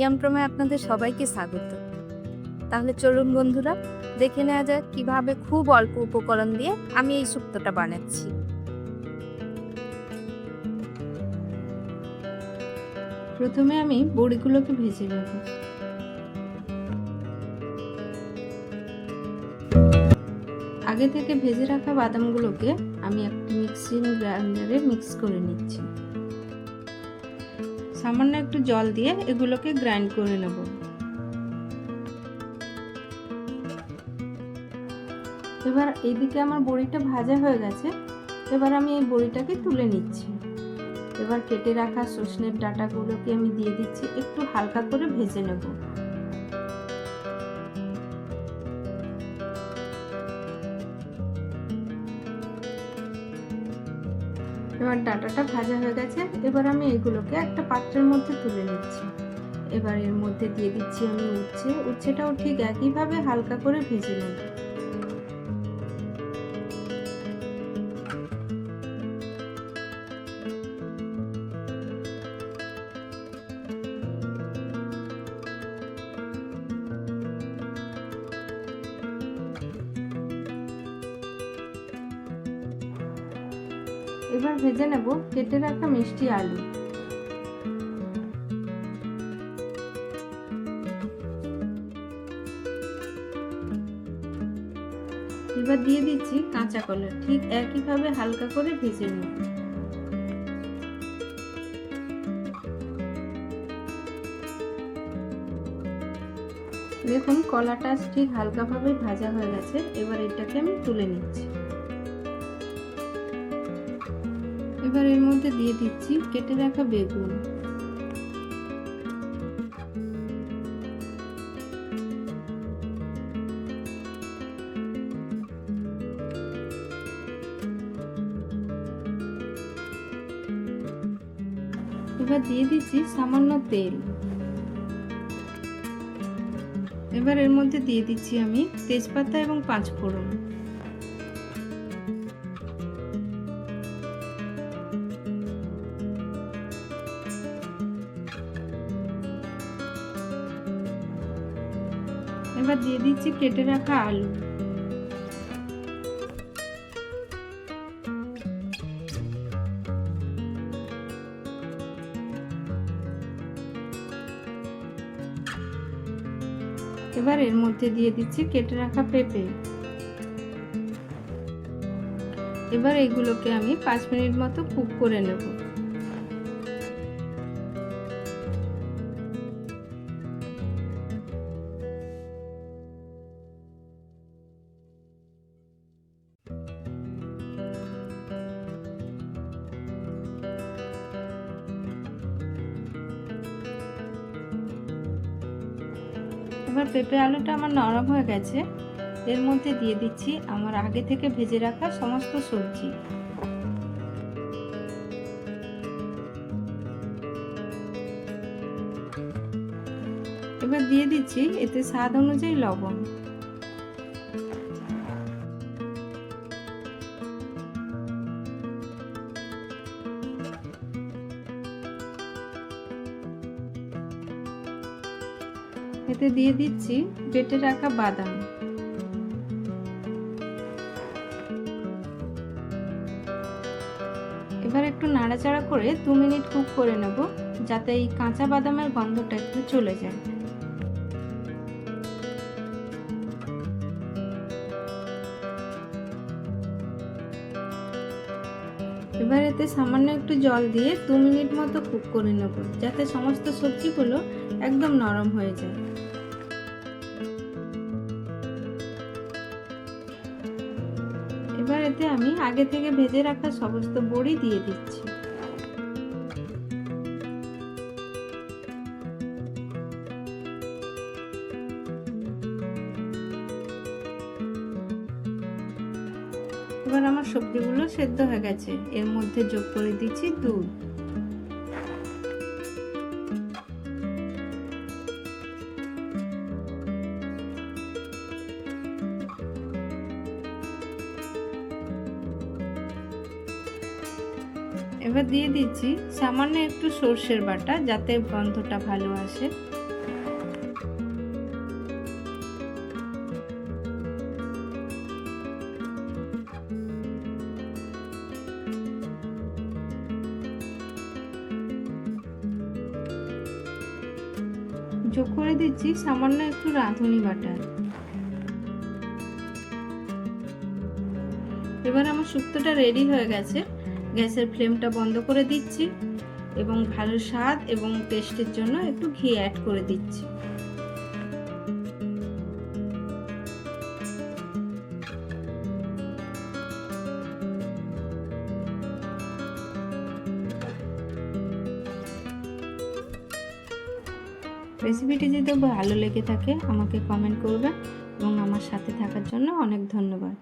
ইয়ামপ্রমে আপনাদের সবাইকে স্বাগত। তাহলে চলুন বন্ধুরা, দেখে নেওয়া যাক কীভাবে খুব অল্প উপকরণ দিয়ে আমি এই শুক্তটা বানাচ্ছি। প্রথমে আমি বড়িগুলোকে ভেজে নেব। আগে থেকে ভেজে রাখা বাদামগুলোকে আমি একটি মিক্সিং গ্রাইন্ডারে মিক্স করে নিচ্ছি। সামান্য একটু জল দিয়ে এগুলোকে গ্রাইন্ড করে নেব। এবার এইদিকে আমার বড়িটা ভাজা হয়ে গেছে। এবার আমি এই বড়িটাকে তুলে নিচ্ছি। এবার কেটে রাখা সজনের ডাটাগুলোকে আমি দিয়ে দিচ্ছি, একটু হালকা করে ভেজে নেব। এবার ডাটাটা ভাজা হয়ে গেছে। এবার আমি এগুলোকে একটা পাত্রের মধ্যে তুলে নিচ্ছি। এবার এর মধ্যে দিয়ে দিচ্ছি আমি উচ্ছে। উচ্ছেটাও ঠিক একইভাবে হালকা করে ভেজে নেব। এবার ভেজে নেব কেটে রাখা মিষ্টি আলু। এবার দিয়ে দিচ্ছি কাঁচা কলা, ঠিক একইভাবে হালকা করে ভেজে নেব। দেখুন, কলাটা ঠিক হালকাভাবে ভাজা হয়ে গেছে, এবার এটাকে আমি তুলে নিচ্ছি। এবার এর মধ্যে দিয়ে দিচ্ছি কেটে রাখা বেগুন। এবার দিয়ে দিচ্ছি সামান্য তেল। এবার এর মধ্যে দিয়ে দিচ্ছি আমি তেজপাতা এবং পাঁচ এবার দিয়ে দিচ্ছি কেটে রাখা আলু। এবার এর মধ্যে দিয়ে দিচ্ছি কেটে রাখা পেঁপে। এবার এগুলোকে আমি পাঁচ মিনিট মতো কুক করে নেব। এবার পেঁপে আলুটা আমার নরম হয়ে গেছে। এর মধ্যে দিয়ে দিচ্ছি আমার আগে থেকে ভেজে রাখা সমস্ত সবজি। এবার দিয়ে দিচ্ছি এতে স্বাদ অনুযায়ী লবণ। এতে দিয়ে দিচ্ছি বেটে রাখা বাদাম। এবার একটু নাড়াচাড়া করে দু মিনিট কুক করে নেব, যাতে এই কাঁচা বাদামের গন্ধটা একটু চলে যায়। এবার এতে সামান্য একটু জল দিয়ে দু মিনিট মতো কুক করে নেব, যাতে সমস্ত সবজিগুলো একদম নরম হয়ে যায়। এবার এতে আমি আগে থেকে ভেজে রাখা সমস্ত বড়ি দিয়ে দিচ্ছি। এবার আমার সবজিগুলো সেদ্ধ হয়ে গেছে। এর মধ্যে যোগ করে দিচ্ছি দুধ। এবার দিয়ে দিচ্ছি সামান্য একটু সর্ষের বাটা যাতে গন্ধটা ভালো আসে। যোগ করে দিচ্ছি সামান্য একটু রাঁধুনি বাটা। এবার আমার শুক্তোটা রেডি হয়ে গেছে। গ্যাসের ফ্লেমটা বন্ধ করে দিচ্ছি এবং ভালো স্বাদ এবং টেস্টের জন্য একটু ঘি অ্যাড করে দিচ্ছি। রেসিপিটি যদি ভালো লেগে থাকে, আমাকে কমেন্ট করবেন এবং আমার সাথে থাকার জন্য অনেক ধন্যবাদ।